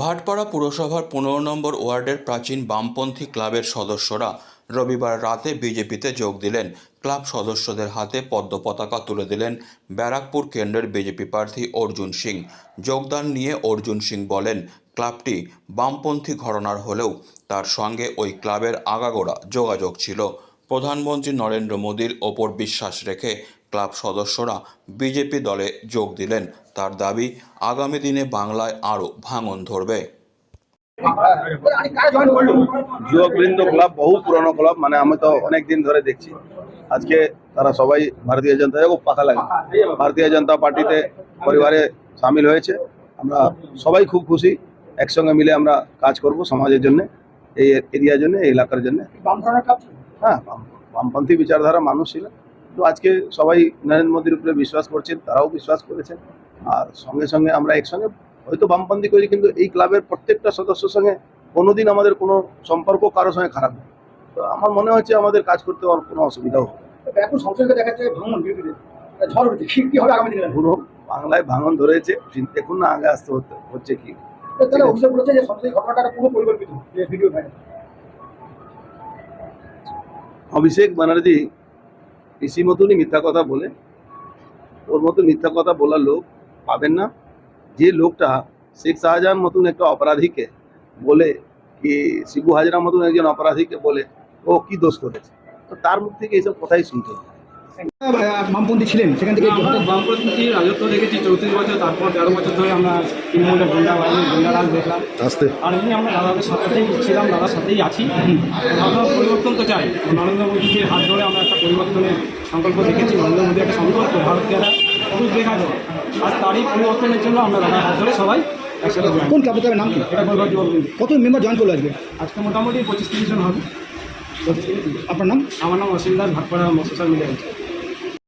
ভাটপাড়া পুরসভার পনেরো নম্বর ওয়ার্ডের প্রাচীন বামপন্থী ক্লাবের সদস্যরা রবিবার রাতে বিজেপিতে যোগ দিলেন। ক্লাব সদস্যদের হাতে পদ্ম পতাকা তুলে দিলেন ব্যারাকপুর কেন্দ্রের বিজেপি প্রার্থী অর্জুন সিং। যোগদান নিয়ে অর্জুন সিং বলেন, ক্লাবটি বামপন্থী ঘরনার হলেও তার সঙ্গে ওই ক্লাবের আগাগোড়া যোগাযোগ ছিল। প্রধানমন্ত্রী নরেন্দ্র মোদীর ওপর বিশ্বাস রেখে ক্লাব সদস্যরা বিজেপি দলে যোগ দিলেন। তার দাবি আগামী দিনে বাংলায় আরও ভাঙন ধরবে। যুবকবৃন্দ ক্লাব বহু পুরনো ক্লাব মানে আমি তো অনেক দিন ধরে দেখছি। আজকে তারা সবাই ভারতীয় জনতা খুব পাখা লাগে ভারতীয় জনতা পার্টিতে পরিবারে সামিল হয়েছে। আমরা সবাই খুব খুশি। একসঙ্গে মিলে আমরা কাজ করব সমাজের জন্য এই এরিয়ার জন্য এই এলাকার জন্য। হ্যাঁ বামপন্থী বিচারধারা মানুষ ছিল তো আজকে সবাই নরেন্দ্র মোদীর উপরে বিশ্বাস করছেন তারাও বিশ্বাস করেছেন। আর সঙ্গে সঙ্গে আমরা একসঙ্গে হয়তো বামপন্থী করি কিন্তু এই ক্লাবের প্রত্যেকটা সদস্যর সঙ্গে কোনোদিন আমাদের কোনো সম্পর্ক কারোর সঙ্গে খারাপ নেই। তো আমার মনে হচ্ছে আমাদের কাজ করতে আর কোনো অসুবিধাও হবে এখন সংসদকে দেখা যাচ্ছে ভাঙন ঝড় উঠেছে কি কি হবে আগামী দিনে? পুরো বাংলায় ভাঙন ধরেছে দেখুন না আগে আসতে হতে হচ্ছে কি। তাহলে অভিযোগ করেছে যে সংসদীয় ঘটনাটা পুরো পরিকল্পিত ভিডিও অভিষেক ব্যানার্জি পিসি মতনই মিথ্যা কথা বলে, ওর মতো মিথ্যা কথা বলার লোক পাবেন না। যে লোকটা শেখ শাহজাহান মতন একটা অপরাধীকে বলে, কি শিবু হাজরা মতন একজন অপরাধীকে বলে, ও কি দোষ করেছে? তো তার মুখ থেকে এইসব কথাই শুনতে হবে। বামপন্থী ছিলেন সেখান থেকে বামপন্থী রাজত্ব দেখেছি চৌত্রিশ বছর তারপর তেরো বছর ধরে আমরা তৃণমূলের গুন্ডা বাহিনী গুন্ডারাজ দেখলাম। আসতে। আর এমনি আমরা দাদাদের সাথেই ছিলাম দাদার সাথেই আছি। আমরা পরিবর্তন তো চাই। নরেন্দ্র মোদীকে হাত ধরে আমরা একটা পরিবর্তনের সংকল্প দেখেছি নরেন্দ্র মোদী একটা সংকল্প ভারতকে একটা পুরুষ দেখা যায় আর তারই পরিবর্তনের জন্য আমরা দাদার হাত ধরে সবাই একসাথে কোন ক্লাবের তবে নাম কি। কত মেম্বার জয়েন করল আজকে? আজকে মোটামুটি পঁচিশ তিরিশ জন হবে। আপনার নাম? আমার নাম অসীম দাস ভাটপাড়া মৎস্য মিলে। আছে